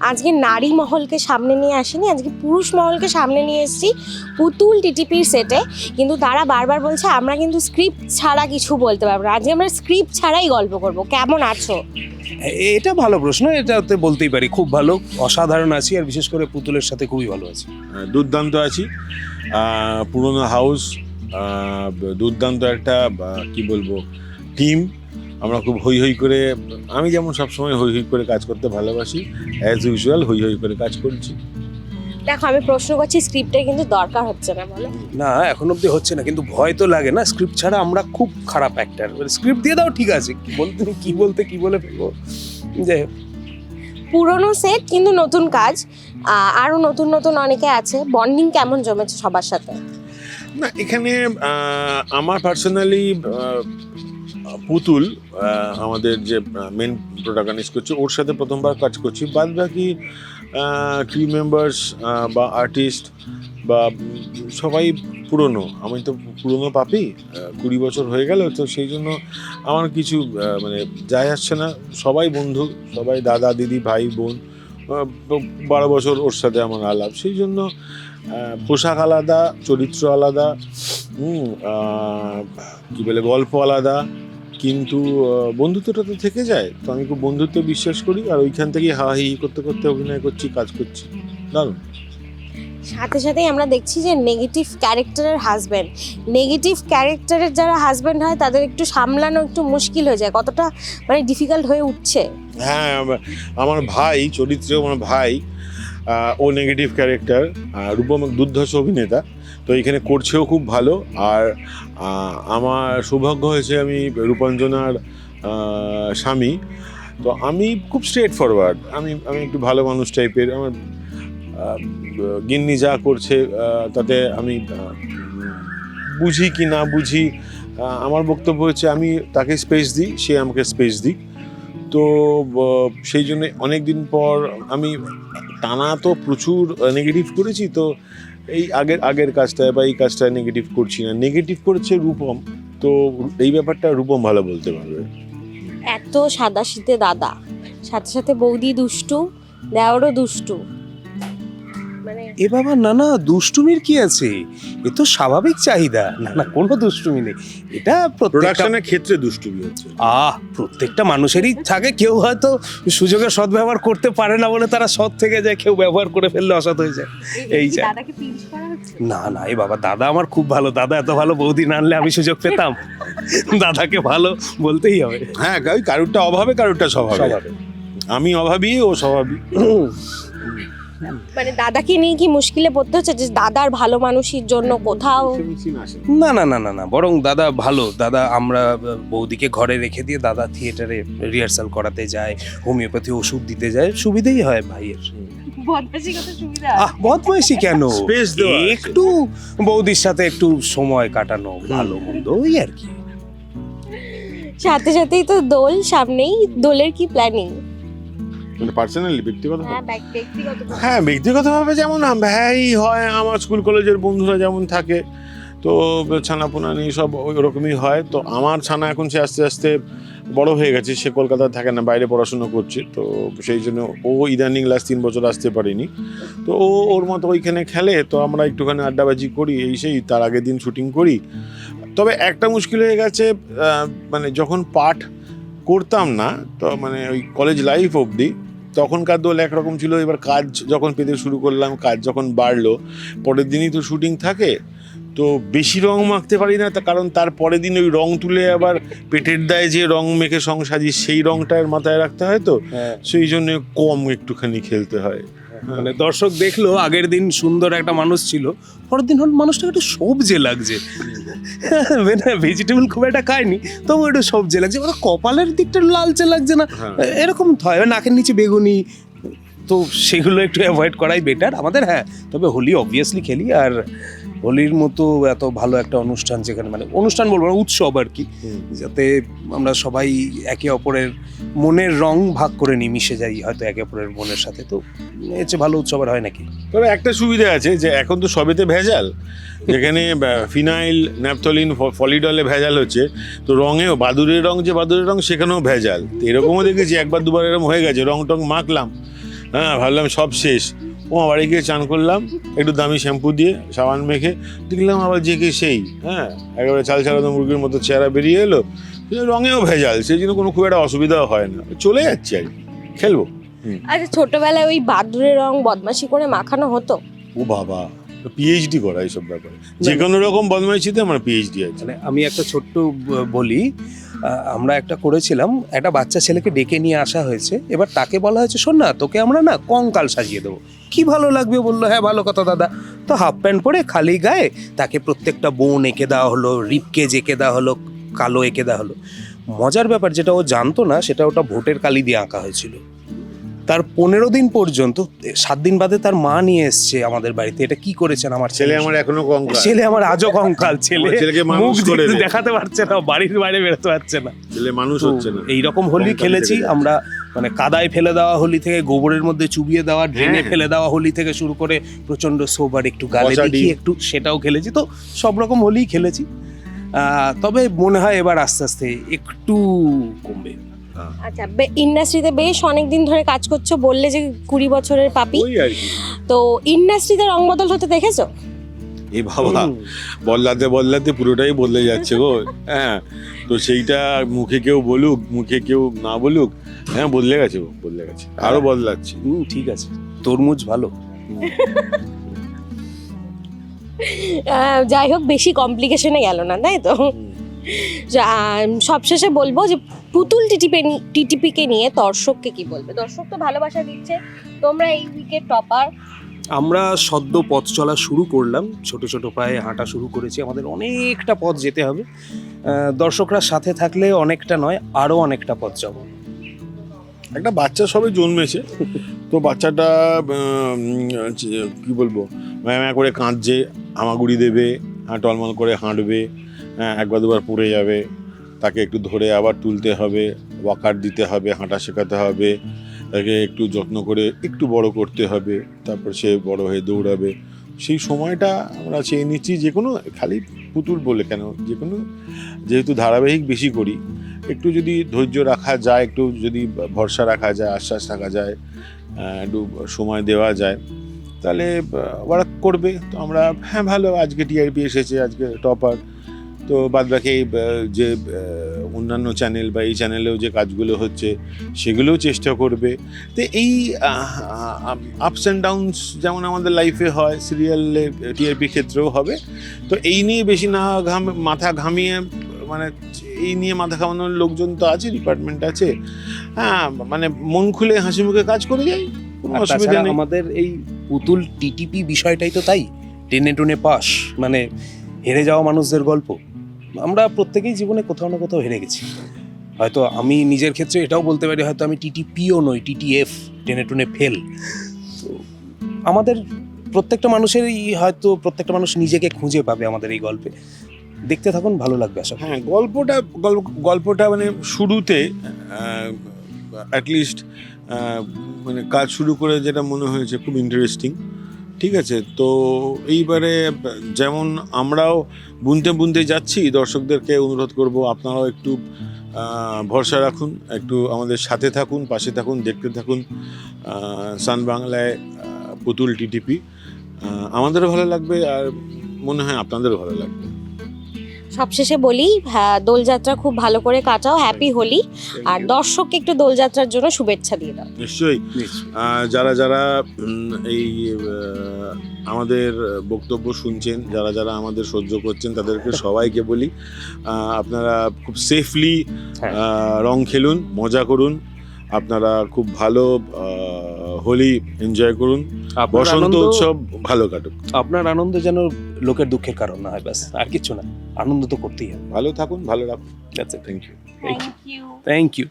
আজকে নারী মহলকে সামনে নিয়ে আসিনি আজকে পুরুষ মহলকে সামনে নিয়ে এসেছি পুতুল টিটিপির সেটে। কিন্তু তারা বারবার বলছে আমরা কিন্তু স্ক্রিপ্ট ছাড়া কিছু বলতে পারব না। আজকে আমরা স্ক্রিপ্ট ছাড়াই গল্প করব। কেমন আছো? এটা ভালো প্রশ্ন। এটাতে বলতেই পারি খুব ভালো। অসাধারণ আছি আর বিশেষ করে পুতুলের সাথে খুবই ভালো আছি। দুর্দান্ত আছি। পুরনো হাউস দুর্দান্ত একটা কি বলব টিম আমরা খুব হই হই করে আমি যেমন সবসময় হই হই করে কাজ করতে ভালোবাসি অ্যাজ ইউজুয়াল হই হই করে কাজ করছি। দেখো আমি প্রশ্ন করছি স্ক্রিপ্টের কিন্তু দরকার হচ্ছে না বলো। না এখন অবধি হচ্ছে না কিন্তু ভয় তো লাগে না। স্ক্রিপ্ট ছাড়া আমরা খুব খারাপ অ্যাক্টার স্ক্রিপ্ট দিয়ে দাও ঠিক আছে। কি বলতে কি বলতে কি বলে ফেলব? যাই হোক। পুরনো সেট কিন্তু নতুন কাজ। আহ, আরও নতুন নতুন অনেকে আছে। বন্ডিং কেমন জমেছে সবার সাথে? না এখানে আমার পার্সোনালি পুতুল আমাদের যে মেন প্রোটাগনিস্ট করছে ওর সাথে প্রথমবার কাজ করছি। বাদ বাকি ক্রিউ মেম্বার্স বা আর্টিস্ট বা সবাই পুরনো। আমি তো পুরনো পাপি কুড়ি বছর হয়ে গেল তো সেই জন্য আমার কিছু মানে যায় আসছে না। সবাই বন্ধু সবাই দাদা দিদি ভাই বোন বারো বছর ওর সাথে আমার আলাপ। সেই জন্য পোশাক আলাদা চরিত্র আলাদা হুম, কি বলে গল্প আলাদা কিন্তু বন্ধুত্বটা তো থেকে যায়। তো আমি খুব বন্ধুত্ব বিশ্বাস করি আর ওইখান থেকেই হা করতে করতে অভিনয় করছি কাজ করছি। দারুণ। সাথে সাথেই আমরা দেখছি যে নেগেটিভ ক্যারেক্টারের হাজব্যান্ড নেগেটিভ ক্যারেক্টারের যারা হাজব্যান্ড হয় তাদের একটু সামলানো একটু মুশকিল হয়ে যায়। কতটা মানে ডিফিকাল্ট হয়ে উঠছে। হ্যাঁ আমার ভাই চরিত্রে আমার ভাই ও নেগেটিভ ক্যারেক্টার রূপম দুর্ধর্ষ অভিনেতা। তো এখানে করছেও খুব ভালো। আর আমার সৌভাগ্য হয়েছে আমি রূপাঞ্জনার স্বামী। তো আমি খুব স্ট্রেট ফরওয়ার্ড আমি আমি একটু ভালো মানুষ টাইপের আমার গিন্নি যা করছে তাতে আমি বুঝি কি না বুঝি আমার বক্তব্য হচ্ছে আমি তাকে স্পেস দিই, সে আমাকে স্পেস দিই তো সেই জন্য অনেক দিন পর আমি টানা তো প্রচুর নেগেটিভ করেছি তো এই আগের আগের কাজটায় বা এই কাজটায় নেগেটিভ করছি না। নেগেটিভ করেছে রূপম, তো এই ব্যাপারটা রূপম ভালো বলতে পারবে। এত সাদা শীতে দাদা, সাথে সাথে বৌদি দুষ্টু দেওয়ারও দুষ্টু। এ বাবা না না দুষ্টুমির কি আছে? এ তো স্বাভাবিক চাহিদা। না না কোনো দুষ্টুমি নেই। এটা প্রোডাকশনের ক্ষেত্রে দুষ্টুমি হচ্ছে। আহ প্রত্যেকটা মানুষেরই থাকে। কেউ হয়তো সুযোগের সদ্ব্যবহার করতে পারে না বলে তারা সৎ থেকে যায়। কেউ ব্যবহার করে ফেললে অসৎ হয়ে যায়। এই যা। দাদাকে পিঞ্চ করা হচ্ছে? না না এ বাবা দাদা আমার খুব ভালো। দাদা এত ভালো বৌদি না আনলে আমি সুযোগ পেতাম। দাদাকে ভালো বলতেই হবে। হ্যাঁ ওই কারুরটা অভাবে কারুরটা স্বভাবে। স্বভাবে। আমি অভাবী ও স্বভাবী। মানে দাদাকে নিয়ে কি মুশকিলে পড়তে হচ্ছে যে দাদার ভালো মানুষের জন্য কোথাও? না না না না না বরং দাদা ভালো। দাদা আমরা বৌদিকে ঘরে রেখে দিয়ে দাদা থিয়েটারে রিহার্সাল করাতে যায় হোমিওপ্যাথি ওষুধ দিতে যায় সুবিধেই হয় ভাইয়ের। আহ বদমাইশি কেন? একটু বৌদির সাথে একটু সময় কাটানো ভালো মন্দ ওই আর কি। সাথে সাথেই তো দোল সামনেই দোলের কি প্ল্যানিং মানে পার্সোনালি ব্যক্তিগত হ্যাঁ হ্যাঁ ব্যক্তিগতভাবে যেমন ভাই হয়। আমার স্কুল কলেজের বন্ধুরা যেমন থাকে তো ছানাপোনা নিয়ে সব ওই রকমই হয়। তো আমার ছানা এখন সে আস্তে আস্তে বড় হয়ে গেছে সে কলকাতায় থাকে না বাইরে পড়াশোনা করছে। তো সেই জন্য ও ইদানিং লাস্ট তিন বছর আসতে পারেনি। তো ও ওর মতো ওইখানে খেলে তো আমরা একটুখানি আড্ডাবাজি করি এই সেই তার আগের দিন শুটিং করি। তবে একটা মুশকিল হয়ে গেছে মানে যখন পাঠ করতাম না তো মানে ওই কলেজ লাইফ অবধি তখনকার দোল একরকম ছিল এবার কাজ যখন পেতে শুরু করলাম কাজ যখন বাড়লো পরের দিনই তো শুটিং থাকে তো বেশি রং মাখতে পারি না তা কারণ তার পরের দিন ওই রং তুলে আবার পেটের দায়ে যে রং মেখে সং সাজি সেই রংটার মাথায় রাখতে হয় তো সেই জন্য কম একটুখানি খেলতে হয়। মানে দর্শক দেখল আগের দিন সুন্দর একটা মানুষ ছিল পরের দিন হল মানুষটাকে একটু সবজে লাগছে ভেজিটেবল খুব একটা খায়নি তবু একটু সবজে লাগছে ওরা কপালের দিকটা লালচে লাগছে না হ্যাঁ। এরকম হয় নাকের নিচে বেগুনি তো সেগুলো একটু অ্যাভয়েড করাই বেটার আমাদের হ্যাঁ তবে হোলি অবভিয়াসলি খেলি আর হোলির মতো এত ভালো একটা অনুষ্ঠান যেখানে মানে অনুষ্ঠান বলব না উৎসব আর কি যাতে আমরা সবাই একে অপরের মনের রং ভাগ করে নিই মিশে যাই হয়তো একে অপরের মনের সাথে। তো এর চেয়ে ভালো উৎসব আর হয় নাকি? তবে একটা সুবিধা আছে যে এখন তো সবেতে ভেজাল। যেখানে ফিনাইল ন্যাপথলিন ফলিডলে ভেজাল হচ্ছে তো রঙেও বাদুরের রং যে বাদুরের রং সেখানেও ভেজাল। তো এরকমও দেখেছি একবার দুবার এরকম হয়ে গেছে রং টং মাখলাম। হ্যাঁ ভাবলাম সব শেষ। ও আমার বাড়ি গিয়ে চান করলাম একটু দামি শ্যাম্পু দিয়ে সাবান মেখে দেখলাম আবার যে কে সেই হ্যাঁ? একেবারে চাল চালানো মুরগির মতো চেহারা বেরিয়ে এলো রঙেও ভেজাল সেই জন্য কোনো খুব একটা অসুবিধাও হয় না। চলে যাচ্ছে আর কি খেলব। আচ্ছা ছোটবেলায় ওই বাদুরের রং বদমাশি করে মাখানো হতো? ও বাবা পিএইচডি করা এইসব ব্যাপারে। যে কোনো রকম বদমাইশিতে আমার পিএইচডি আছে। মানে আমি একটা ছোট্ট বলি আমরা একটা করেছিলাম, একটা বাচ্চা ছেলেকে ডেকে নিয়ে আসা হয়েছে। এবার তাকে বলা হয়েছে, শোন না, তোকে আমরা না কঙ্কাল সাজিয়ে দেবো। কি ভালো লাগবে? বলল হ্যাঁ ভালো কথা দাদা। তো হাফ প্যান্ট পরে খালি গায়ে তাকে প্রত্যেকটা বোন এঁকে দেওয়া হলো রিপকেজ এঁকে দেওয়া হলো, কালো এঁকে দেওয়া হলো। মজার ব্যাপার, যেটা ও জানতো না, সেটা ওটা ভোটের কালি দিয়ে আঁকা হয়েছিল। তার পনেরো দিন পর্যন্ত সাত দিন বাদে তার মা নিয়ে এসছে আমাদের বাড়িতে। এটা কি করেছেন আমার ছেলে আমার এখনও কঙ্কাল। ছেলে আমার আজও কঙ্কাল ছেলে ছেলেকে মানুষ মুখ করে দেখাতে পারছে না বাড়ির বাইরে বেরোতে পারছে না। ছেলে মানুষ হচ্ছে না। এইরকম হোলি খেলেছি আমরা মানে কাদায় ফেলে দেওয়া হোলি থেকে গোবরের মধ্যে চুবিয়ে দেওয়া ড্রেনে হ্যাঁ। ফেলে দেওয়া হোলি থেকে শুরু করে প্রচণ্ড সোবার একটু গালে দেখি একটু সেটাও খেলেছি। তো সব রকম হোলি খেলেছি। তবে মনে হয় এবার আস্তে আস্তে একটু কমবে। আচ্ছা ইন্ডাস্ট্রিতে বেশ অনেক দিন ধরে কাজ করছ বললে যে কুড়ি বছরের পাপি। আর তো ইন্ডাস্ট্রিতে রং বদল হতে দেখেছ? এই বাবা বদলাতে বদলাতে পুরোটাই বদলে যাচ্ছে গো। হ্যাঁ তো সেইটা মুখে কেউ বলুক মুখে কেউ না বলুক হ্যাঁ বদলে গেছে গো বদলে গেছে। আরও বদলাচ্ছে। হুম, ঠিক আছে। তরমুজ ভালো। যাই হোক বেশি কমপ্লিকেশনে গেল না তাই তো? সবশেষে বলব যে পুতুল টিটিপি টিটিপিকে নিয়ে দর্শককে কি বলবে? দর্শক তো ভালোবাসা দিচ্ছে তোমরা এই উইকেট টপার। আমরা সদ্য পথ চলা শুরু করলাম ছোট ছোট পায়ে হাঁটা শুরু করেছি আমাদের অনেকটা পথ যেতে হবে। দর্শকরা সাথে থাকলে অনেকটা নয় আরও অনেকটা পথ যাব। একটা বাচ্চা সবে জন্মেছে তো বাচ্চাটা কি বলব ম্যাঁ ম্যাঁ করে কাঁদছে আমাগুড়ি দেবে হ্যাঁ টলমল করে হাঁটবে একবার দুবার পড়ে যাবে। তাকে একটু ধরে আবার তুলতে হবে ওয়াকার দিতে হবে, হাঁটা শেখাতে হবে, তাকে একটু যত্ন করে একটু বড় করতে হবে, তারপর সে বড় হয়ে দৌড়াবে। সেই সময়টা আমরা চেয়ে নিচ্ছি যে কোনো খালি পুতুল বলে কেন? যে কোনো, যেহেতু ধারাবাহিক বেশি করি, একটু যদি ধৈর্য রাখা যায়, একটু যদি ভরসা রাখা যায়, আশ্বাস রাখা যায় একটু সময় দেওয়া যায়, তাহলে ওরা করবে। তো আমরা হ্যাঁ ভালো, আজকে টিআরপি এসেছে, আজকে টপার তো বাদ বাকি যে অন্যান্য চ্যানেল বা এই চ্যানেলেও যে কাজগুলো হচ্ছে সেগুলোও চেষ্টা করবে। তো এই আপস অ্যান্ড ডাউনস যেমন আমাদের লাইফে হয় সিরিয়ালে টিআরপি ক্ষেত্রেও হবে। তো এই নিয়ে বেশি না ঘাম মাথা ঘামিয়ে মানে এই নিয়ে মাথা ঘামানোর লোকজন তো আছে ডিপার্টমেন্ট আছে। হ্যাঁ মানে মন খুলে হাসি মুখে কাজ করে যাই কোনো অসুবিধা নেই। আমাদের এই পুতুল টিটিপি বিষয়টাই তো তাই টেনে টুনে পাস মানে হেরে যাওয়া মানুষদের গল্প। আমরা প্রত্যেকেই জীবনে কোথাও না কোথাও হেরে গেছি। হয়তো আমি নিজের ক্ষেত্রে এটাও বলতে পারি, হয়তো আমি টিটিপিও নই, টিটিএফ, টেনে টুনে ফেল। তো আমাদের প্রত্যেকটা মানুষেরই হয়তো প্রত্যেকটা মানুষ নিজেকে খুঁজে পাবে আমাদের এই গল্পে। দেখতে থাকুন, ভালো লাগবে আশা হ্যাঁ গল্পটা, গল্প, গল্পটা মানে শুরুতে অ্যাটলিস্ট মানে কাজ শুরু করে যেটা মনে হয়েছে খুব ইন্টারেস্টিং ঠিক আছে? তো এইবারে, যেমন আমরাও বুনতে বুনতে যাচ্ছি, দর্শকদেরকে অনুরোধ করব আপনারাও একটু ভরসা রাখুন, একটু আমাদের সাথে থাকুন, পাশে থাকুন, দেখতে থাকুন সান বাংলায় পুতুল টিটিপি। আমাদেরও ভালো লাগবে আর মনে হয় আপনাদেরও ভালো লাগবে। সবশেষে বলি হ্যাঁ দোলযাত্রা খুব ভালো করে কাটাও হ্যাপি হোলি। আর দর্শককে একটু দোলযাত্রার জন্য শুভেচ্ছা দিয়ে দাও। নিশ্চয়ই। যারা যারা এই আমাদের বক্তব্য শুনছেন যারা যারা আমাদের সহ্য করছেন তাদেরকে সবাইকে বলি আপনারা খুব সেফলি হ্যাঁ। রং খেলুন মজা করুন। আপনারা খুব ভালো হোলি এনজয় করুন। বসন্ত উৎসব ভালো কাটুক। আপনার আনন্দ যেন লোকের দুঃখের কারণ না হয় ব্যাস আর কিছু না। আনন্দ তো করতেই হবে। ভালো থাকুন ভালো রাখুন। It. Thank you thank you thank you